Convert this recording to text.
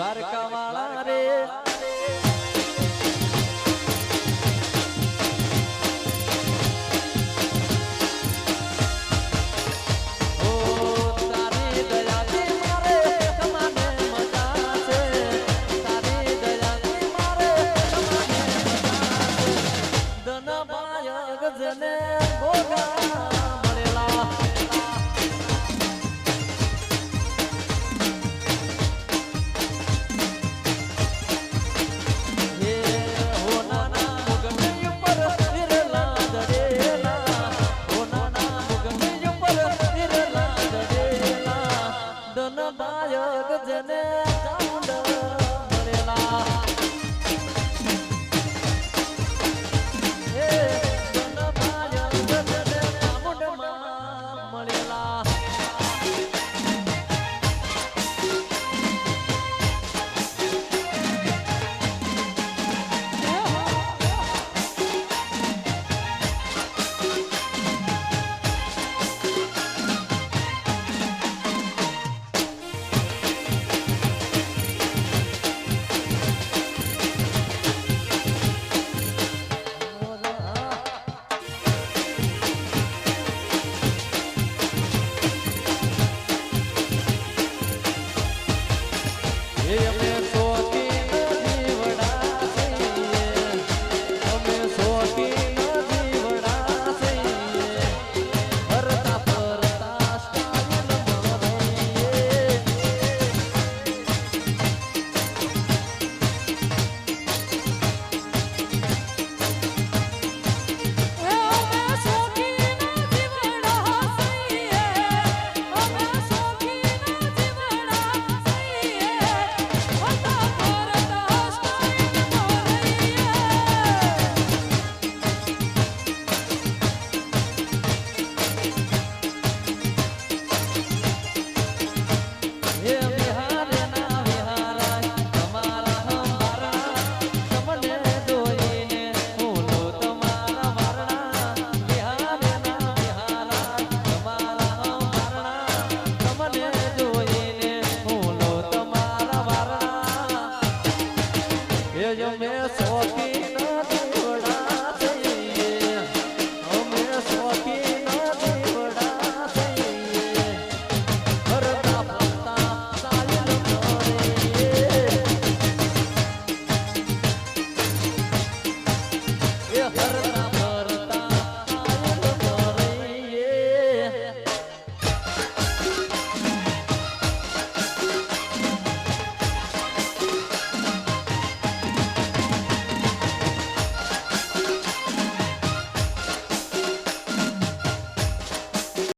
દ્વારકા વાળા રે જને ગોગા ધન દાયક જને ચાંદ મળેલા Yeah, yeah, la parra.